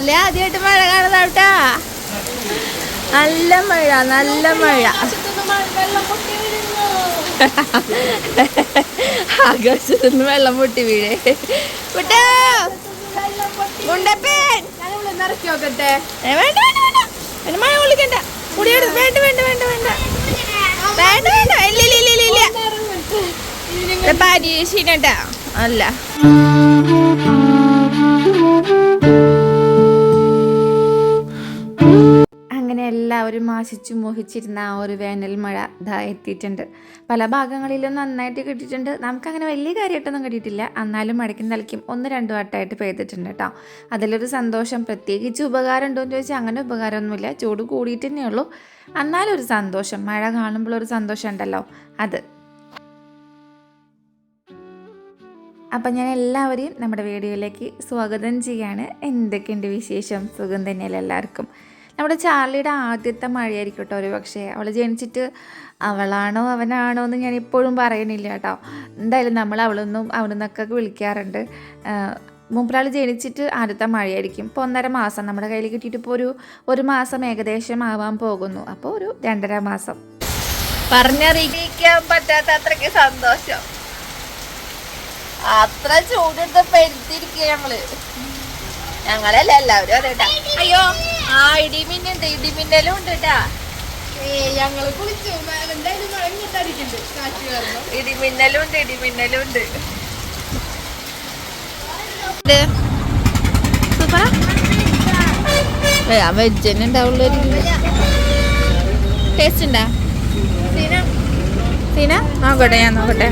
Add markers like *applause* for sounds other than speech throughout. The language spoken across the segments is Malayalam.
ചാർലി ആദ്യമായിട്ട് മഴ കാണുന്നതാട്ടാ നല്ല മഴ നല്ല മഴ. ആകാശത്തു നിന്ന് വെള്ളം പൊട്ടി വീഴേ. വിട്ടോ മുണ്ടപ്പേൻ വേണ്ട വേണ്ട വേണ്ട. വേണ്ട വേണ്ട വേണ്ട വേണ്ട. വേണ്ട പരീക്ഷീനട്ടാ. അല്ല. എല്ലാവരും ആശിച്ചു മോഹിച്ചിരുന്ന ആ ഒരു വേനൽ മഴ ഇതാ എത്തിയിട്ടുണ്ട്. പല ഭാഗങ്ങളിലും നന്നായിട്ട് കിട്ടിയിട്ടുണ്ട്. നമുക്കങ്ങനെ വലിയ കാര്യമായിട്ടൊന്നും കിട്ടിയിട്ടില്ല. എന്നാലും മഴയ്ക്കും നൽകിയും ഒന്ന് രണ്ടു വട്ടമായിട്ട് പെയ്തിട്ടുണ്ട് കേട്ടോ. അതിലൊരു സന്തോഷം പ്രത്യേകിച്ച് ഉപകാരം ഉണ്ടോ എന്ന് ചോദിച്ചാൽ അങ്ങനെ ഉപകാരമൊന്നുമില്ല. ചൂട് കൂടിയിട്ട് തന്നെ ഉള്ളൂ. എന്നാലും ഒരു സന്തോഷം. മഴ കാണുമ്പോൾ ഒരു സന്തോഷം ഉണ്ടല്ലോ. അത്. അപ്പം ഞാൻ എല്ലാവരെയും നമ്മുടെ വീഡിയോയിലേക്ക് സ്വാഗതം ചെയ്യാണ് എന്തൊക്കെയുണ്ട് വിശേഷം? സുഖം തന്നെയല്ലേ എല്ലാവർക്കും? നമ്മുടെ ചാർലിയുടെ ആദ്യത്തെ മഴയായിരിക്കും കേട്ടോ ഒരു പക്ഷേ അവൾ ജനിച്ചിട്ട് അവളാണോ അവനാണോ എന്ന് ഞാൻ ഇപ്പോഴും പറയണില്ല കേട്ടോ. എന്തായാലും നമ്മൾ അവളൊന്നും അവനെന്നൊക്കെ വിളിക്കാറുണ്ട്. മുമ്പിലാൾ ജനിച്ചിട്ട് ആദ്യത്തെ മഴയായിരിക്കും. ഇപ്പോൾ ഒന്നര മാസം നമ്മുടെ കയ്യിൽ കിട്ടിയിട്ട് ഇപ്പോൾ ഒരു ഒരു മാസം ഏകദേശം ആവാൻ പോകുന്നു. അപ്പോൾ ഒരു രണ്ടര മാസം. പറഞ്ഞറിയിക്കാൻ പറ്റാത്ത അത്രയ്ക്ക് സന്തോഷം. അത്ര ചൂടെടുത്ത് പെരുത്തിരിക്കുക ഞങ്ങൾ ഞങ്ങളല്ല എല്ലാവരും അതെ അയ്യോ. ആ ഇടിമിന്നുണ്ട് ഇടിമിന്നലും ഉണ്ട് കേട്ടാ ഞങ്ങൾ കുളിച്ചു. എന്തായാലും മഴ ഇങ്ങോട്ടടിക്കുന്നുണ്ട് കാറ്റ് കാരണം ഇടിമിന്നലും ഉണ്ട് ഇടിമിന്നലും ഉണ്ട്. വെജ് ഉണ്ടാവുള്ളൂ ടേസ്റ്റ് ഉണ്ടാ സീന. നോക്കട്ടെ ഞാൻ നോക്കട്ടെ.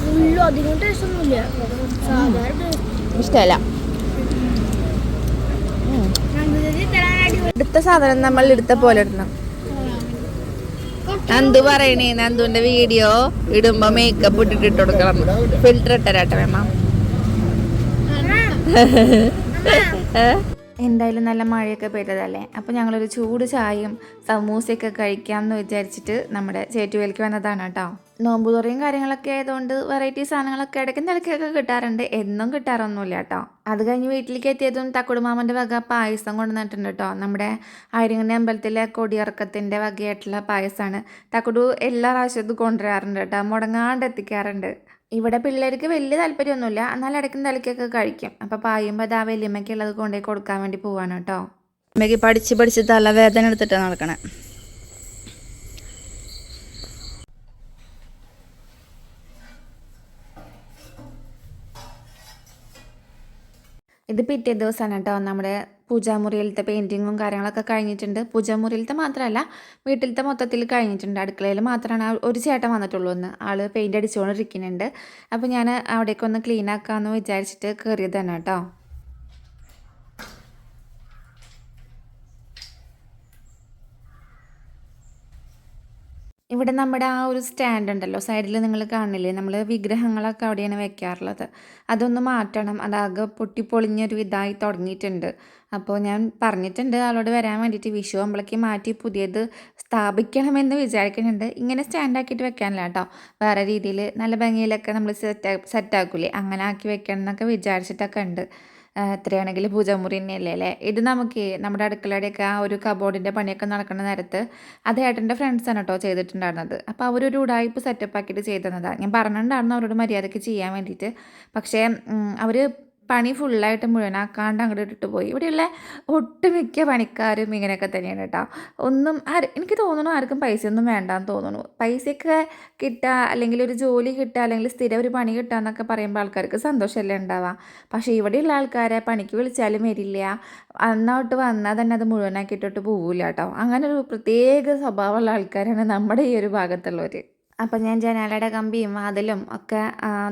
ഫുള്ളും അധികം ടേസ്റ്റ് ഒന്നുമില്ല. ഇഷ്ടമല്ല. എടുത്ത സാധനം നമ്മൾ എടുത്ത പോലെ ഇടണം. നന്ദു പറയണേ നന്ദുവിന്റെ വീഡിയോ ഇടുമ്പോ മേക്കപ്പ് ഇട്ടിട്ട് ഇട്ട് കൊടുക്കണം. ഫിൽറ്റർ ഇട്ടരാട്ടെ വേമ്മ എന്തായാലും നല്ല മഴയൊക്കെ പെയ്തതല്ലേ? അപ്പോൾ ഞങ്ങളൊരു ചൂട് ചായയും സമൂസയൊക്കെ കഴിക്കാമെന്ന് വിചാരിച്ചിട്ട് നമ്മുടെ ചേറ്റുവേലിക്ക് വന്നതാണ് കേട്ടോ. നോമ്പ് തുറയും കാര്യങ്ങളൊക്കെ ആയതുകൊണ്ട് വെറൈറ്റി സാധനങ്ങളൊക്കെ ഇടയ്ക്ക് നിലയ്ക്കൊക്കെ കിട്ടാറുണ്ട്. എന്നും കിട്ടാറൊന്നുമില്ല കേട്ടോ അത് കഴിഞ്ഞ് വീട്ടിലേക്ക് എത്തിയതും തക്കുടുമാമന്റെ വക പായസം കൊണ്ടുവന്നിട്ടുണ്ട് കേട്ടോ നമ്മുടെ ആയിരങ്ങണ്ണി അമ്പലത്തിലെ കൊടിയിറക്കത്തിന്റെ വകയായിട്ടുള്ള പായസമാണ് തക്കുടു എല്ലാ പ്രാവശ്യവും ഇത് കൊണ്ടുവരാറുണ്ട് കേട്ടോ മുടങ്ങാണ്ട് എത്തിക്കാറുണ്ട്. ഇവിടെ പിള്ളേർക്ക് വലിയ താല്പര്യമൊന്നുമില്ല. എന്നാൽ ഇടയ്ക്കും തലയ്ക്കൊക്കെ കഴിക്കും. അപ്പോൾ പായുമ്പോൾ അത് ആ വലിയമ്മയ്ക്കുള്ളത് കൊണ്ടുപോയി കൊടുക്കാൻ വേണ്ടി പോവാണ് കേട്ടോ അമ്മയ്ക്ക് പഠിച്ച് പഠിച്ച് തലവേദന എടുത്തിട്ടാണ് നടക്കണേ. ഇത് പിറ്റേ ദിവസമാണ് കേട്ടോ നമ്മുടെ പൂജാമുറിയിലത്തെ പെയിന്റിങ്ങും കാര്യങ്ങളൊക്കെ കഴിഞ്ഞിട്ടുണ്ട്. പൂജാമുറിയിലത്തെ മാത്രമല്ല വീട്ടിലത്തെ മൊത്തത്തിൽ കഴിഞ്ഞിട്ടുണ്ട്. അടുക്കളയിൽ മാത്രമാണ് ഒരു ചേട്ടൻ വന്നിട്ടുള്ളൂ എന്ന് ആൾ പെയിന്റ് അടിച്ചുകൊണ്ടിരിക്കുന്നുണ്ട് അപ്പോൾ ഞാൻ അവിടേക്കൊന്ന് ക്ലീൻ ആക്കാമെന്ന് വിചാരിച്ചിട്ട് കയറിയതാണ് കേട്ടോ. ഇവിടെ നമ്മുടെ ആ ഒരു സ്റ്റാൻഡ് ഉണ്ടല്ലോ സൈഡിൽ നിങ്ങൾ കാണില്ലേ? നമ്മൾ വിഗ്രഹങ്ങളൊക്കെ അവിടെയാണ് വെക്കാറുള്ളത്. അതൊന്ന് മാറ്റണം. അതാകെ പൊട്ടിപ്പൊളിഞ്ഞൊരു ഇതായി തുടങ്ങിയിട്ടുണ്ട്. അപ്പോൾ ഞാൻ പറഞ്ഞിട്ടുണ്ട് ആളോട് വരാൻ വേണ്ടിയിട്ട് വിഷു ആകുമ്പോഴേക്ക് മാറ്റി പുതിയത് സ്ഥാപിക്കണമെന്ന് വിചാരിക്കുന്നുണ്ട്. ഇങ്ങനെ സ്റ്റാൻഡാക്കിയിട്ട് വെക്കാനല്ല കേട്ടോ. വേറെ രീതിയിൽ നല്ല ഭംഗിയിലൊക്കെ നമ്മൾ സെറ്റ് സെറ്റാക്കൂലേ അങ്ങനെ ആക്കി വെക്കണം എന്നൊക്കെ വിചാരിച്ചിട്ടൊക്കെ ഉണ്ട്. എത്രയാണെങ്കിൽ പൂജാമുറി തന്നെയല്ലേ അല്ലേ? ഇത് നമുക്ക് നമ്മുടെ അടുക്കളയുടെയൊക്കെ ആ ഒരു കബോർഡിന്റെ പണിയൊക്കെ നടക്കുന്ന നേരത്ത് അത് ഏട്ടന്റെ ഫ്രണ്ട്സാണ് കേട്ടോ ചെയ്തിട്ടുണ്ടായിരുന്നത്. അപ്പോൾ അവരൊരു ഉടായ്പ് സെറ്റപ്പ് ആക്കിയിട്ട് ചെയ്തതാണ് ഞാൻ പറഞ്ഞിട്ടുണ്ടായിരുന്നു അവരോട് മര്യാദയ്ക്ക് ചെയ്യാൻ വേണ്ടിയിട്ട്. പക്ഷേ അവർ പണി ഫുള്ളായിട്ട് മുഴുവനാക്കാണ്ട് അങ്ങോട്ട് ഇട്ടിട്ട് പോയി. ഇവിടെയുള്ള ഒട്ടുമിക്ക പണിക്കാരും ഇങ്ങനെയൊക്കെ തന്നെയാണ് കേട്ടോ. ഒന്നും ആര് എനിക്ക് തോന്നുന്നു ആർക്കും പൈസയൊന്നും വേണ്ടാന്ന് തോന്നുന്നു. പൈസയൊക്കെ കിട്ടുക അല്ലെങ്കിൽ ഒരു ജോലി കിട്ടുക അല്ലെങ്കിൽ സ്ഥിരം ഒരു പണി കിട്ടുക എന്നൊക്കെ പറയുമ്പോൾ ആൾക്കാർക്ക് സന്തോഷമല്ലേ ഉണ്ടാവുക. പക്ഷേ ഇവിടെയുള്ള ആൾക്കാരെ പണിക്ക് വിളിച്ചാലും വരില്ല. അന്നോട്ട് വന്നാൽ തന്നെ അത് മുഴുവനാക്കിയിട്ടിട്ട് പോവില്ല കേട്ടോ. അങ്ങനെ ഒരു പ്രത്യേക സ്വഭാവമുള്ള ആൾക്കാരാണ് നമ്മുടെ ഈ ഒരു ഭാഗത്തുള്ളവർ അപ്പം ഞാൻ ജനാലയുടെ കമ്പിയും വാതിലും ഒക്കെ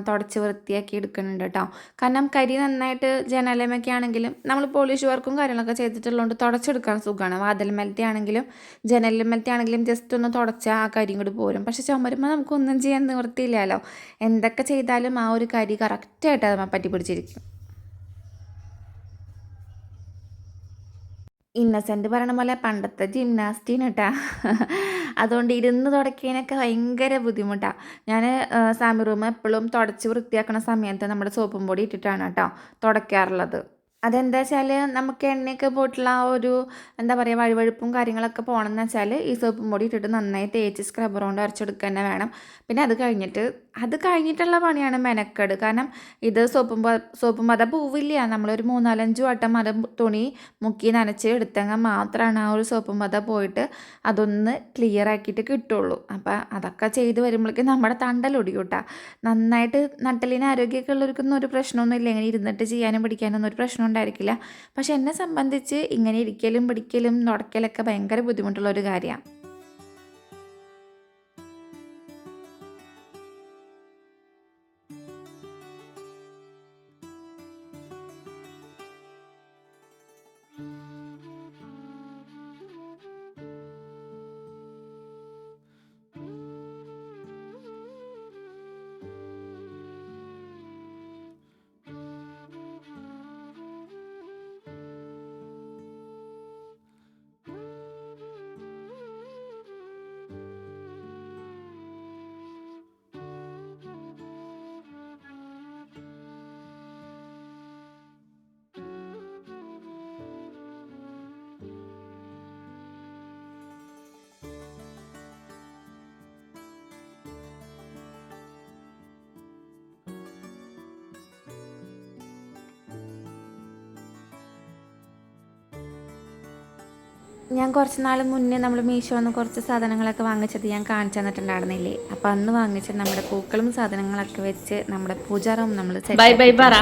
തുടച്ച് വൃത്തിയാക്കി എടുക്കുന്നുണ്ട് കേട്ടോ കാരണം കരി നന്നായിട്ട് ജനാലയമൊക്കെ ആണെങ്കിലും നമ്മൾ പോളിഷ് വർക്കും കാര്യങ്ങളൊക്കെ ചെയ്തിട്ടുള്ളതുകൊണ്ട് തുടച്ചെടുക്കാൻ സുഖമാണ്. വാതിൽമലത്തെ ആണെങ്കിലും ജനലിൽ ജനലിമലത്തെ ആണെങ്കിലും ജസ്റ്റ് ഒന്ന് തുടച്ചാൽ ആ കരിയും കൂടി പോരും. പക്ഷെ ചുമരുമ്പോൾ നമുക്കൊന്നും ചെയ്യാൻ നിവൃത്തിയില്ലല്ലോ. എന്തൊക്കെ ചെയ്താലും ആ ഒരു കരി കറക്റ്റായിട്ട് അത് പറ്റി പിടിച്ചിരിക്കും. ഇന്നസെന്റ് പറയണ പോലെ പണ്ടത്തെ ജിംനാസ്റ്റീൻ കേട്ടാ അതുകൊണ്ട് ഇരുന്ന് തുടയ്ക്കാനൊക്കെ ഭയങ്കര ബുദ്ധിമുട്ടാണ് ഞാൻ സാമി റൂം എപ്പോഴും തുടച്ച് വൃത്തിയാക്കുന്ന സമയത്ത് നമ്മുടെ സോപ്പും പൊടി ഇട്ടിട്ടാണ് കേട്ടോ തുടയ്ക്കാറുള്ളത് അതെന്താ വെച്ചാൽ നമുക്ക് എണ്ണയൊക്കെ പോയിട്ടുള്ള ആ ഒരു എന്താ പറയുക വഴുവഴുപ്പും കാര്യങ്ങളൊക്കെ പോകണമെന്ന് വെച്ചാൽ ഈ സോപ്പും പൊടി ഇട്ടിട്ട് നന്നായി തേച്ച് സ്ക്രബ്ബർ കൊണ്ട് അരച്ചെടുക്കുക തന്നെ വേണം. പിന്നെ അത് കഴിഞ്ഞിട്ട് അത് കഴിഞ്ഞിട്ടുള്ള പണിയാണ് മെനക്കെട്. കാരണം ഇത് സോപ്പും സോപ്പും പത പോവില്ല. നമ്മളൊരു മൂന്നാലഞ്ച് വട്ടം അത് തുണി മുക്കി നനച്ച് എടുത്തെങ്കിൽ മാത്രമാണ് ആ ഒരു സോപ്പും പത പോയിട്ട് അതൊന്ന് ക്ലിയർ ആക്കിയിട്ട് കിട്ടുള്ളൂ. അപ്പം അതൊക്കെ ചെയ്ത് വരുമ്പോഴേക്കും നമ്മുടെ തണ്ടലൊടിയൂട്ടാ നന്നായിട്ട് നട്ടലിന് ആരോഗ്യമൊക്കെ ഉള്ളവർക്കൊന്നും ഒരു പ്രശ്നമൊന്നും ഇല്ല. ഇങ്ങനെ ഇരുന്നിട്ട് ചെയ്യാനും പിടിക്കാനൊന്നും ഒരു പ്രശ്നം ഉണ്ടായിരിക്കില്ല. പക്ഷെ എന്നെ സംബന്ധിച്ച് ഇങ്ങനെ ഇരിക്കലും പിടിക്കലും നുടക്കലൊക്കെ ഭയങ്കര ബുദ്ധിമുട്ടുള്ള ഒരു കാര്യമാണ് ഞാൻ കുറച്ച് നാൾ മുന്നേ നമ്മൾ മീഷോന്ന് കുറച്ച് സാധനങ്ങളൊക്കെ വാങ്ങിച്ചത് ഞാൻ കാണിച്ചു തന്നിട്ടുണ്ടായിരുന്നില്ലേ? അപ്പം അന്ന് വാങ്ങിച്ച നമ്മുടെ പൂക്കളും സാധനങ്ങളൊക്കെ വെച്ച് നമ്മുടെ പൂജാറൂം നമ്മൾ ബൈ ബൈ പറ.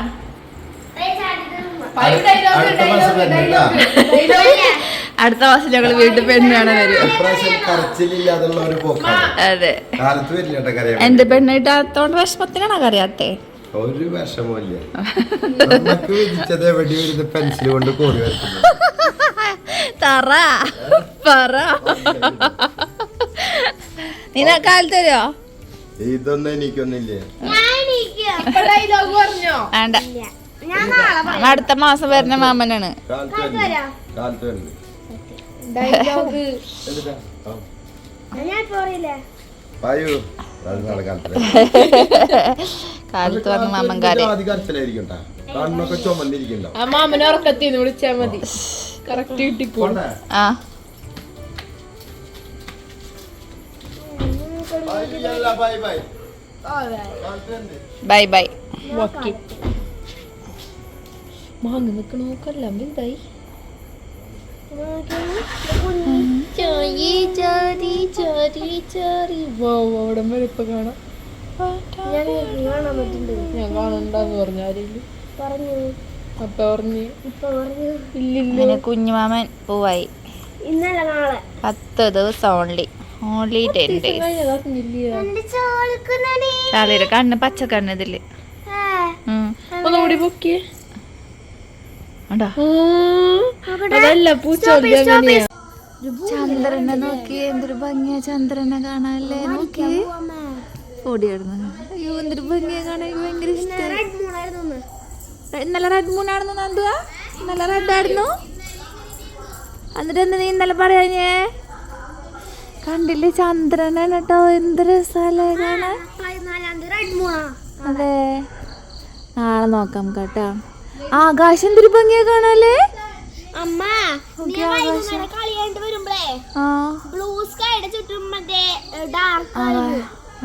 അടുത്ത മാസം ഞങ്ങൾ വീട്ടിൽ പെണ്ണാണ് വരും. അതെ എന്റെ പെണ്ണിട്ടാത്തോണ്ട് വിഷമത്തിനാണോ കറിയാത്തേ ഒരു വിഷമമില്ല പെൻസിൽ കൊണ്ട് കോറി വരയ്ക്കുന്നു. *laughs* തറ. പറ. നീ കാലത്ത് വരുമോ ഇതൊന്നും എനിക്കൊന്നില്ലേ ഡയലോഗ് പറഞ്ഞോ? വേണ്ട. അടുത്ത മാസം വരുന്ന മാമനാണ്. കാലത്ത് വന്ന മാമൻ കാര്യം. കണ്ണൊക്കെ ചുമന്നിരിക്കണ്ടാവും ആ മാമനെ ഉറക്കത്തിന്ന് വിളിച്ചാ മതി. കറക്റ്റ് പോണ്ടേ? ആ. Bye bye. ഓക്കെ മാങ്ങ നിക്കണോക്കെല്ലാം വലുതായി അവിടെ വരെ ഇപ്പൊ കാണാം. ഞാൻ കാണണ്ടാന്ന് പറഞ്ഞു ആരെങ്കിലും. പറഞ്ഞു. അപ്പൊ പറഞ്ഞു ഇല്ലില്ല. അങ്ങനെ കുഞ്ഞുമാമൻ പോവായി. ഇന്നലെ നാളെ. പത്ത് ദിവസം ഓൺലി ഓൺലി ടെൻ ഡേയ്സ് എന്റെ ചോളിക്കുന്നടി ചാലിയുടെ കണ്ണ് പച്ചക്കണ്ണ് ഇതിൽ ഉം. ഒന്നുകൂടി പൊക്കിയേ കണ്ടോ? അതല്ല പൂച്ചോളി അങ്ങനെയാ. ചന്ദ്രനെ നോക്കി എന്തൊരു ഭംഗിയാ ചന്ദ്രനെ കാണാല്ലേ നോക്കി. ഓടിയായിരുന്നു അയ്യോ എന്തൊരു ഭംഗിയാ കാണാൻ എനിക്ക് ഭയങ്കര ഇഷ്ടം. ഇന്നലെ റെഡ് മൂൺ ആണെന്ന് നന്ദുവാ? നല്ല റെഡ് ആയിരുന്നു. എന്നിട്ട് എന്താ നീ ഇന്നലെ പറയാഞ്ഞേ? കണ്ടില്ലേ ചന്ദ്രനാണ് കേട്ടോ എന്ത് രസമല്ലേ കാണാൻ? അതെ. നാളെ നോക്കാം കേട്ടോ. ആകാശം എന്തൊരു ഭംഗിയാ കാണാല്ലേ? അമ്മ വരുമ്പളേ ബ്ലൂ സ്കൈയുടെ ചുറ്റും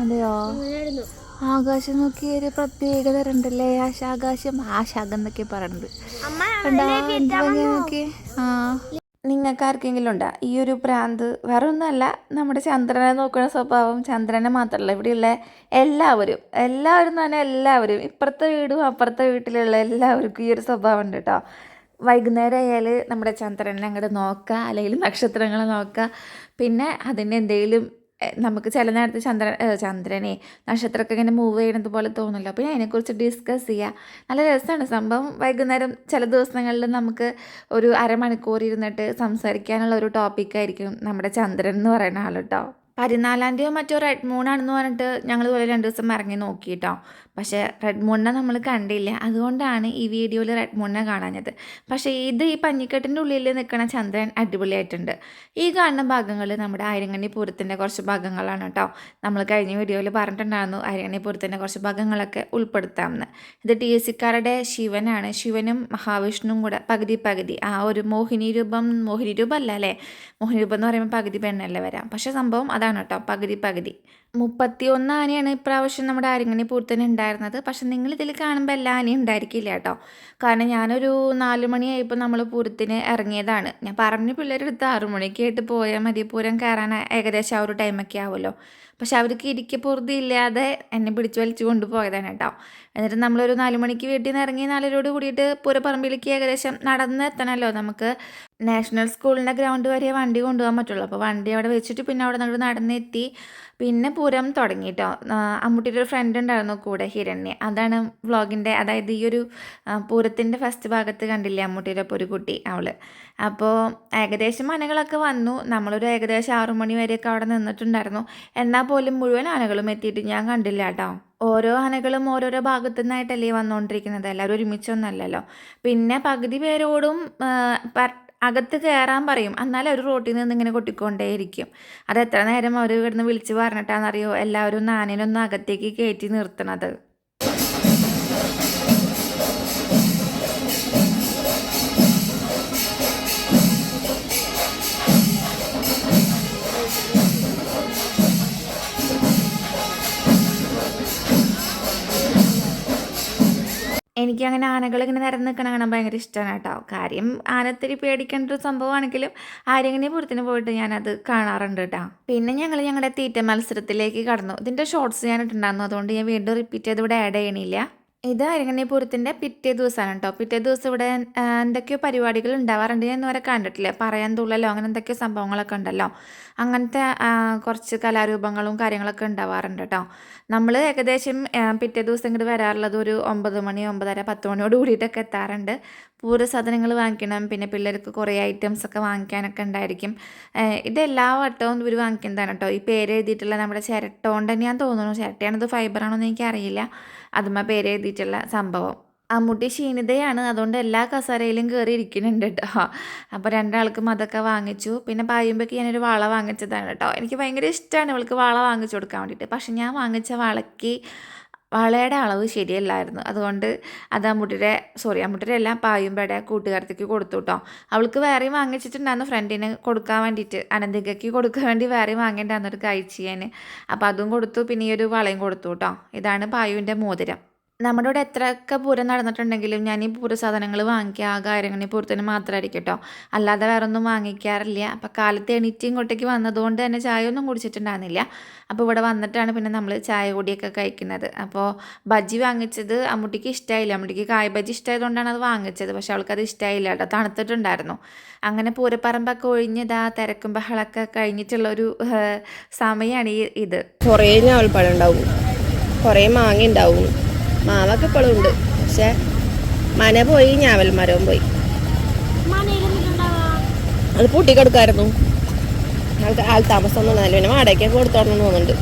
അതെയോ? ആകാശം നോക്കി ഒരു പ്രത്യേകത തരണ്ടല്ലേ ആശാകാശം ആശാകം എന്നൊക്കെ പറയണത് നോക്കി. ആ. നിങ്ങൾക്ക് ആർക്കെങ്കിലും ഉണ്ടാ? ഈ ഒരു പ്രാന്ത് വേറെ ഒന്നുമല്ല നമ്മുടെ ചന്ദ്രനെ നോക്കുന്ന സ്വഭാവം ചന്ദ്രനെ മാത്രമല്ല. ഇവിടെയുള്ള എല്ലാവരും എല്ലാവരും എന്ന് പറഞ്ഞാൽ എല്ലാവരും ഇപ്പുറത്തെ വീടും അപ്പുറത്തെ വീട്ടിലുള്ള എല്ലാവർക്കും ഈ ഒരു സ്വഭാവം ഉണ്ട് കേട്ടോ. വൈകുന്നേരം ആയാൽ നമ്മുടെ ചന്ദ്രനെ അങ്ങോട്ട് നോക്കുക അല്ലെങ്കിൽ നക്ഷത്രങ്ങളെ നോക്കുക പിന്നെ അതിന്റെ എന്തെങ്കിലും നമുക്ക് ചില നേരത്ത് ചന്ദ്ര ചന്ദ്രനെ നക്ഷത്രമൊക്കെ ഇങ്ങനെ മൂവ് ചെയ്യണത് പോലെ തോന്നുമല്ലോ. ഞാൻ അതിനെക്കുറിച്ച് ഡിസ്കസ് ചെയ്യുക നല്ല രസമാണ്. സംഭവം വൈകുന്നേരം ചില ദിവസങ്ങളിൽ നമുക്ക് ഒരു അരമണിക്കൂർ ഇരുന്നിട്ട് സംസാരിക്കാനുള്ള ഒരു ടോപ്പിക്കായിരിക്കും നമ്മുടെ ചന്ദ്രൻ എന്ന് പറയുന്ന ആൾ കേട്ടോ പതിനാലാം തീയതി മറ്റോ റെഡ് മൂണാണെന്ന് പറഞ്ഞിട്ട് ഞങ്ങൾ ഇതുപോലെ രണ്ട് ദിവസം ഇറങ്ങി നോക്കിയിട്ടോ പക്ഷേ റെഡ് മൂണിനെ നമ്മൾ കണ്ടില്ല. അതുകൊണ്ടാണ് ഈ വീഡിയോയിൽ റെഡ് മൂണിനെ കാണാഞ്ഞത്. പക്ഷേ ഇത് ഈ പഞ്ഞിക്കെട്ടിന്റെ ഉള്ളിൽ നിൽക്കുന്ന ചന്ദ്രൻ അടിപൊളിയായിട്ടുണ്ട്. ഈ കാണുന്ന ഭാഗങ്ങൾ നമ്മുടെ ആയിരങ്ങണ്ണി പൂരത്തിന്റെ കുറച്ച് ഭാഗങ്ങളാണ് കേട്ടോ നമ്മൾ കഴിഞ്ഞ വീഡിയോയിൽ പറഞ്ഞിട്ടുണ്ടായിരുന്നു ആയിരങ്ങണ്ണി പൂരത്തിന്റെ കുറച്ച് ഭാഗങ്ങളൊക്കെ ഉൾപ്പെടുത്താമെന്ന്. ഇത് ടി എസ് സിക്കാരുടെ ശിവനാണ്. ശിവനും മഹാവിഷ്ണുവും കൂടെ പകുതി പകുതി. ആ ഒരു മോഹിനി രൂപം മോഹിനി രൂപം അല്ല? അല്ലേ മോഹിനി രൂപം എന്ന് പറയുമ്പോൾ പകുതി പെണ്ണല്ലേ വരാം. പക്ഷേ സംഭവം അതാണ്. കേട്ടോ. പകുതി പകുതി. മുപ്പത്തി ഒന്ന് ആനയാണ് ഇപ്രാവശ്യം നമ്മുടെ ആരിങ്ങണി പൂരത്തിന് ഉണ്ടായിരുന്നത്. പക്ഷെ നിങ്ങൾ ഇതിൽ കാണുമ്പോൾ എല്ലാ ആനയും ഉണ്ടായിരിക്കില്ല കേട്ടോ. കാരണം ഞാനൊരു നാല് മണിയായപ്പോൾ നമ്മൾ പൂരത്തിന് ഇറങ്ങിയതാണ്. ഞാൻ പറഞ്ഞു പിള്ളേരെടുത്ത് ആറു മണിക്ക് ആയിട്ട് പോയാൽ മതി. പൂരം കയറാൻ ഏകദേശം ആ ഒരു ടൈമൊക്കെ ആവുമല്ലോ. പക്ഷെ അവർക്ക് ഇരിക്ക പൊറുതി ഇല്ലാതെ എന്നെ പിടിച്ചു വലിച്ചു കൊണ്ടുപോയതാണ് കേട്ടോ. എന്നിട്ട് നമ്മളൊരു നാല് മണിക്ക് വീട്ടിൽ നിന്ന് ഇറങ്ങി നാലരോട് കൂടിയിട്ട് പൂരപ്പറമ്പിലേക്ക് ഏകദേശം നടന്ന് എത്തണമല്ലോ നമുക്ക്. നാഷണൽ സ്കൂളിന്റെ ഗ്രൗണ്ട് വരെ വണ്ടി കൊണ്ടുപോകാൻ പറ്റുള്ളൂ. അപ്പോൾ വണ്ടി അവിടെ വെച്ചിട്ട് പിന്നെ അവിടെ നമ്മൾ നടന്നെത്തി. പിന്നെ പൂരം തുടങ്ങി കേട്ടോ അമ്മൂട്ടിയുടെ ഒരു ഫ്രണ്ട് ഉണ്ടായിരുന്നു കൂടെ ഹിരണ്യ. അതാണ് വ്ളോഗിന്റെ അതായത് ഈ ഒരു പൂരത്തിന്റെ ഫസ്റ്റ് ഭാഗത്ത് കണ്ടില്ലേ അമ്മൂട്ടിയുടെ ഒരു കുട്ടി അവൾ അപ്പോൾ ഏകദേശം ആനകളൊക്കെ വന്നു. നമ്മളൊരു ഏകദേശം ആറു മണി വരെയൊക്കെ അവിടെ നിന്നിട്ടുണ്ടായിരുന്നു. എന്നാൽ പോലും മുഴുവൻ ആനകളും എത്തിയിട്ട് ഞാൻ കണ്ടില്ല കേട്ടോ. ഓരോ ആനകളും ഓരോരോ ഭാഗത്തു നിന്നായിട്ടല്ലേ വന്നുകൊണ്ടിരിക്കുന്നത്. എല്ലാവരും ഒരുമിച്ചൊന്നല്ലല്ലോ പിന്നെ പകുതി പേരോടും അകത്ത് കയറാൻ പറയും. എന്നാലും അവർ റോട്ടിൽ നിന്ന് ഇങ്ങനെ കൊട്ടിക്കൊണ്ടേയിരിക്കും. അത് എത്ര നേരം അവർ ഇവിടുന്ന് വിളിച്ച് പറഞ്ഞിട്ടാണെന്നറിയോ? എല്ലാവരും നാനിനൊന്ന് അകത്തേക്ക് കയറ്റി നിർത്തണത്. എനിക്ക് അങ്ങനെ ആനകൾ ഇങ്ങനെ നിരന്ന് നിൽക്കണ കാണാൻ ഭയങ്കര ഇഷ്ടമാണ് കേട്ടോ. കാര്യം ആനത്തിരി പേടിക്കേണ്ട ഒരു സംഭവമാണെങ്കിലും ആരെങ്ങനെ പുറത്തിന് പോയിട്ട് ഞാനത് കാണാറുണ്ട് കേട്ടോ. പിന്നെ ഞങ്ങൾ ഞങ്ങളുടെ തീറ്റ മത്സരത്തിലേക്ക് കടന്നു. ഇതിന്റെ ഷോർട്സ് ഞാൻ ഇട്ടുണ്ടായിരുന്നു അതുകൊണ്ട് ഞാൻ വീണ്ടും റിപ്പീറ്റ് ചെയ്ത് ഇവിടെ ആഡ് ചെയ്യണില്ല. ഇത് അരങ്ങണ്ണിപുരത്തിന്റെ പിറ്റേ ദിവസമാണ് കേട്ടോ പിറ്റേ ദിവസം ഇവിടെ എന്തൊക്കെയോ പരിപാടികൾ ഉണ്ടാവാറുണ്ട്. ഞാൻ ഇന്നുവരെ കണ്ടിട്ടില്ല. പറയാൻ തുള്ളലോ അങ്ങനെ എന്തൊക്കെയോ സംഭവങ്ങളൊക്കെ ഉണ്ടല്ലോ. അങ്ങനത്തെ കുറച്ച് കലാരൂപങ്ങളും കാര്യങ്ങളൊക്കെ ഉണ്ടാവാറുണ്ട് കേട്ടോ നമ്മൾ ഏകദേശം പിറ്റേ ദിവസം ഇങ്ങോട്ട് വരാറുള്ളത് ഒരു ഒമ്പത് മണി ഒമ്പതര പത്ത് മണിയോട് കൂടിയിട്ടൊക്കെ എത്താറുണ്ട്. പൂര സാധനങ്ങൾ വാങ്ങിക്കണം. പിന്നെ പിള്ളേർക്ക് കുറേ ഐറ്റംസ് ഒക്കെ വാങ്ങിക്കാനൊക്കെ ഉണ്ടായിരിക്കും. ഇതെല്ലാ വട്ടവും ഇവർ വാങ്ങിക്കുന്നതാണ് കേട്ടോ ഈ പേര് എഴുതിയിട്ടുള്ള നമ്മുടെ ചിരട്ട കൊണ്ട് ഞാൻ തോന്നുന്നു. ചിരട്ടയാണത് ഫൈബറാണോ എന്ന് എനിക്കറിയില്ല. അതുമ്മ പേര് എഴുതിയിട്ടുള്ള സംഭവം. അമ്മൂട്ടി ക്ഷീണിതയാണ്. അതുകൊണ്ട് എല്ലാ കസേരയിലും കയറി ഇരിക്കുന്നുണ്ട് കേട്ടോ അപ്പോൾ രണ്ടാൾക്കും അതൊക്കെ വാങ്ങിച്ചു. പിന്നെ പായുമ്പോഴേക്ക് ഞാനൊരു വള വാങ്ങിച്ചതാണ് കേട്ടോ എനിക്ക് ഭയങ്കര ഇഷ്ടമാണ് ഇവൾക്ക് വള വാങ്ങിച്ചു കൊടുക്കാൻ വേണ്ടിയിട്ട് പക്ഷെ ഞാൻ വാങ്ങിച്ച വളയ്ക്ക് വളയുടെ അളവ് ശരിയല്ലായിരുന്നു. അതുകൊണ്ട് അത് അമ്മൂട്ടിയുടെ സോറി അമ്മൂട്ടിയുടെ എല്ലാം പായുമ്പേടെ കൂട്ടുകാരത്തേക്ക് കൊടുത്തു കേട്ടോ അവൾക്ക് വേറെയും വാങ്ങിച്ചിട്ടുണ്ടായിരുന്നു. ഫ്രണ്ടിന് കൊടുക്കാൻ വേണ്ടിയിട്ട് അനന്തികയ്ക്ക് കൊടുക്കാൻ വേണ്ടി വേറെയും വാങ്ങേണ്ടായിരുന്നു ഒരു ഞാൻ അപ്പോൾ അതും കൊടുത്തു പിന്നെ ഈ ഒരു വളയും കൊടുത്തു കേട്ടോ ഇതാണ് പായുവിന്റെ മോതിരം. നമ്മുടെ ഇവിടെ എത്രയൊക്കെ പൂരം നടന്നിട്ടുണ്ടെങ്കിലും ഞാൻ ഈ പൂര സാധനങ്ങൾ വാങ്ങിക്കുക ആ കാര്യങ്ങൾ പൂരത്തിന് മാത്രമായിരിക്കും കേട്ടോ അല്ലാതെ വേറെ ഒന്നും വാങ്ങിക്കാറില്ല. അപ്പോൾ കാലത്ത് എണീറ്റ് ഇങ്ങോട്ടേക്ക് വന്നതുകൊണ്ട് തന്നെ ചായ ഒന്നും കുടിച്ചിട്ടുണ്ടായിരുന്നില്ല. അപ്പോൾ ഇവിടെ വന്നിട്ടാണ് പിന്നെ നമ്മൾ ചായ കൂടിയൊക്കെ കഴിക്കുന്നത്. അപ്പോൾ ബജ്ജി വാങ്ങിച്ചത് അമ്മൂട്ടിക്ക് ഇഷ്ടമായില്ല അമ്മൂട്ടിക്ക് കായ ബജ്ജി ഇഷ്ടമായതുകൊണ്ടാണ് അത് വാങ്ങിച്ചത്. പക്ഷെ അവൾക്കത് ഇഷ്ടമായില്ല കേട്ടോ തണുത്തിട്ടുണ്ടായിരുന്നു. അങ്ങനെ പൂരപ്പറമ്പൊക്കെ ഒഴിഞ്ഞ് ഇതാ തിരക്കും ബഹളമൊക്കെ കഴിഞ്ഞിട്ടുള്ള ഒരു സമയമാണ് ഈ ഇത്. കുറേ ഞാവൽപ്പഴം ഉണ്ടാവും. കുറേ മാങ്ങ ഉണ്ടാവും. മാവൊക്കെ ഇപ്പോഴും ഉണ്ട്. പക്ഷെ മന പോയി ഞാവൽ മരവും പോയി. അത് പൂട്ടിക്കെടുക്കായിരുന്നു. ആൾക്ക് ആൾ താമസം ഒന്നും നല്ല പിന്നെ വാടകയ്ക്കൊക്കെ കൊടുത്തോളണം തോന്നുന്നുണ്ട്.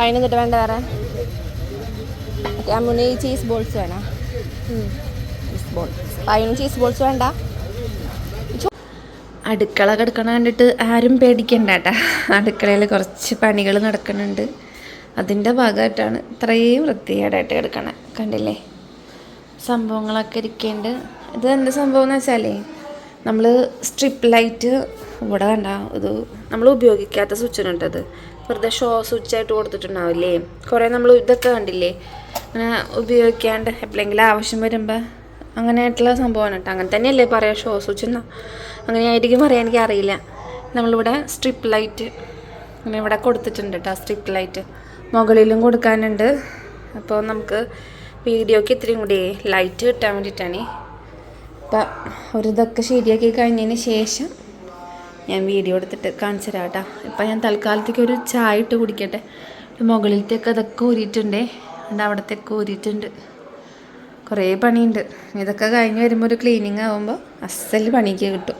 അതിനെന്നിട്ട് വേണ്ട വേറെ? അമ്മുന് ചീസ് ബോൾസ് വേണം? ചീസ് ബോൾസ് അതിന് ചീസ് ബോൾസ് വേണ്ട. അടുക്കള കിടക്കണ കണ്ടിട്ട് ആരും പേടിക്കണ്ട അടുക്കളയിൽ കുറച്ച് പണികൾ നടക്കുന്നുണ്ട്. അതിന്റെ ഭാഗമായിട്ടാണ് ഇത്രയും വൃത്തികേടായിട്ട് കിടക്കണത് കണ്ടില്ലേ? സംഭവങ്ങളൊക്കെ ഇരിക്കേണ്ട. ഇത് എന്ത് സംഭവം എന്ന് വെച്ചാലേ നമ്മൾ സ്ട്രിപ്പ് ലൈറ്റ് ഇവിടെ കണ്ട ഇത് നമ്മൾ ഉപയോഗിക്കാത്ത സ്വിച്ചിനുണ്ടത് വെറുതെ ഷോ സ്വിച്ചായിട്ട് കൊടുത്തിട്ടുണ്ടാവില്ലേ? കുറേ നമ്മൾ ഇതൊക്കെ കണ്ടില്ലേ? ഉപയോഗിക്കാണ്ട് എപ്പോഴെങ്കിലും ആവശ്യം വരുമ്പോൾ അങ്ങനെയായിട്ടുള്ള സംഭവമാണ് കേട്ടോ. അങ്ങനെ തന്നെയല്ലേ പറയാം ഷോ സ്വിച്ച് എന്നാ അങ്ങനെയായിരിക്കും പറയാൻ എനിക്ക് അറിയില്ല നമ്മളിവിടെ സ്ട്രിപ്പ് ലൈറ്റ് അങ്ങനെ ഇവിടെ കൊടുത്തിട്ടുണ്ട് കേട്ടോ സ്ട്രിപ്പ് ലൈറ്റ് മുകളിലും കൊടുക്കാനുണ്ട്. അപ്പോൾ നമുക്ക് വീഡിയോക്ക് ഇത്രയും കൂടി ലൈറ്റ് കിട്ടാൻ വേണ്ടിയിട്ടാണ്. അപ്പം ഒരു ഇതൊക്കെ ശരിയാക്കി കഴിഞ്ഞതിന് ശേഷം ഞാൻ വീഡിയോ എടുത്തിട്ട് കാണിച്ചു തരാം കേട്ടോ. ഇപ്പം ഞാൻ തൽക്കാലത്തേക്ക് ഒരു ചായ ഇട്ട് കുടിക്കട്ടെ. മുകളിലത്തേക്ക് അതൊക്കെ ഊരിയിട്ടുണ്ടേ. അതുകൊണ്ട് അവിടത്തേക്ക് ഊരിയിട്ടുണ്ട്. കുറേ പണിയുണ്ട്. ഇതൊക്കെ കഴിഞ്ഞ് വരുമ്പോൾ ഒരു ക്ലീനിങ് ആകുമ്പോൾ അസൽ പണിക്ക് കിട്ടും.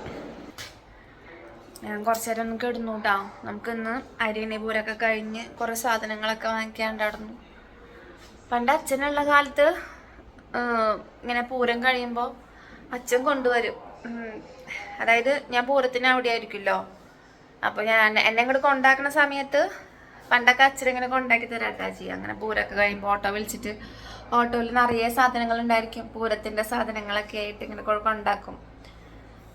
ഞാൻ കുറച്ച് നേരം ഒന്ന് കിടന്നു കേട്ടോ നമുക്കിന്ന് അരിയണി പൂരൊക്കെ കഴിഞ്ഞ് കുറേ സാധനങ്ങളൊക്കെ വാങ്ങിക്കാണ്ടായിരുന്നു പണ്ട് അച്ഛനുള്ള കാലത്ത് ഇങ്ങനെ പൂരം കഴിയുമ്പോൾ അച്ഛൻ കൊണ്ടുവരും. അതായത് ഞാൻ പൂരത്തിന് അവിടെ ആയിരിക്കുമല്ലോ അപ്പോൾ ഞാൻ എന്നെ ഇങ്ങോട്ട് കൊണ്ടാക്കുന്ന സമയത്ത് പണ്ടൊക്കെ അച്ഛൻ ഇങ്ങനെ കൊണ്ടാക്കി തരാട്ടാ ചെയ്യാം. അങ്ങനെ പൂരമൊക്കെ കഴിയുമ്പോൾ ഓട്ടോ വിളിച്ചിട്ട് ഓട്ടോയിൽ നിറയെ സാധനങ്ങൾ ഉണ്ടായിരിക്കും പൂരത്തിന്റെ സാധനങ്ങളൊക്കെ ആയിട്ട് ഇങ്ങനെ കൊണ്ടാക്കും.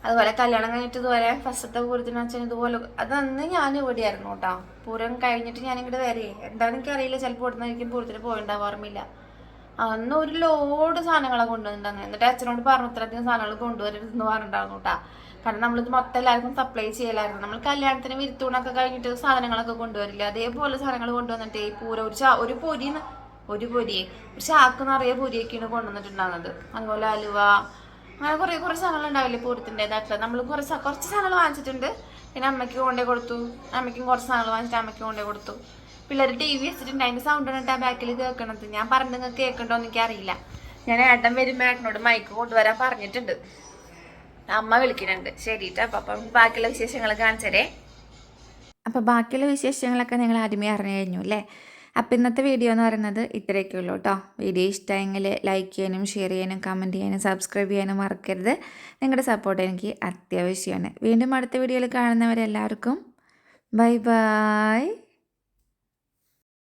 അതുപോലെ കല്യാണം കഴിഞ്ഞിട്ട് ഇതുപോലെ ഫസ്റ്റത്തെ പൂരത്തിന് വെച്ചാൽ ഇതുപോലെ അന്ന് ഞാൻ ഇവിടെയായിരുന്നു കേട്ടോ. പൂരം കഴിഞ്ഞിട്ട് ഞാൻ ഇങ്ങോട്ട് വരെ. എന്താണെന്ന് എനിക്കറിയില്ല ചിലപ്പോൾ ഇവിടുന്ന് എനിക്ക് പൂരത്തിന് പോയിണ്ടാവും ഓർമ്മയില്ല. അന്ന് ഒരു ലോഡ് സാധനങ്ങളെ കൊണ്ടുവന്നിട്ടുണ്ടായിരുന്നു. എന്നിട്ട് അച്ഛനോട് പറഞ്ഞു ഇത്രയധികം സാധനങ്ങൾ കൊണ്ടുവരരുതെന്ന് പറഞ്ഞിട്ടുണ്ടായിരുന്നു കേട്ടോ. കാരണം നമ്മളിത് മൊത്തം എല്ലാവർക്കും സപ്ലൈ ചെയ്യലായിരുന്നു. നമ്മൾ കല്യാണത്തിന് വിരുത്തൂണൊക്കെ കഴിഞ്ഞിട്ട് സാധനങ്ങളൊക്കെ കൊണ്ടുവരില്ല. അതേപോലെ സാധനങ്ങൾ കൊണ്ടുവന്നിട്ട് ഈ പൂര ഒരു ഒരു പൊരി ഒരു പൊരിയെ ഒരു ചാക്ക് നിറയെ പൊരിയൊക്കെയാണ് കൊണ്ടുവന്നിട്ടുണ്ടാകുന്നത് അതുപോലെ അലുവ അങ്ങനെ കുറേ കുറേ സാധനങ്ങൾ ഉണ്ടാവില്ലേ പൂരത്തിന്റെതായിട്ടുള്ള നമ്മൾ കുറേ സ- കുറച്ച് സാധനങ്ങൾ വാങ്ങിച്ചിട്ടുണ്ട്. പിന്നെ അമ്മയ്ക്ക് കൊണ്ടേ കൊടുത്തു. അമ്മയ്ക്കും കുറച്ച് സാധനങ്ങൾ വാങ്ങിച്ചിട്ട് അമ്മയ്ക്ക് കൊണ്ടേ കൊടുത്തു. പിള്ളേർ ടി വി വെച്ചിട്ടുണ്ട്. അതിന്റെ സൗണ്ട് കണ്ടിട്ട് ആ ബാക്കിൽ കേൾക്കണത്. ഞാൻ പറഞ്ഞത് നിങ്ങൾക്ക് കേൾക്കണ്ടോ എന്ന് എനിക്കറിയില്ല. ഞാൻ ഏട്ടൻ വരുമ്പോൾ ഏട്ടനോട് മൈക്ക് കൊണ്ടുവരാൻ പറഞ്ഞിട്ടുണ്ട്. അമ്മ വിളിക്കുന്നുണ്ട്. ശരി അപ്പം അപ്പൊ അപ്പം ബാക്കിയുള്ള വിശേഷങ്ങൾ കാണിച്ചരേ. അപ്പോൾ ബാക്കിയുള്ള വിശേഷങ്ങളൊക്കെ നിങ്ങൾ ആദ്യമേ അറിഞ്ഞു കഴിഞ്ഞു അല്ലേ? അപ്പോൾ ഇന്നത്തെ വീഡിയോ എന്ന് പറയുന്നത് ഇത്രയൊക്കെ ഉള്ളൂ കേട്ടോ വീഡിയോ ഇഷ്ടമെങ്കിൽ ലൈക്ക് ചെയ്യാനും ഷെയർ ചെയ്യാനും കമന്റ് ചെയ്യാനും സബ്സ്ക്രൈബ് ചെയ്യാനും മറക്കരുത്. നിങ്ങളുടെ സപ്പോർട്ട് എനിക്ക് അത്യാവശ്യമാണ്. വീണ്ടും അടുത്ത വീഡിയോയിൽ കാണുന്നവരെല്ലാവർക്കും ബൈ ബൈ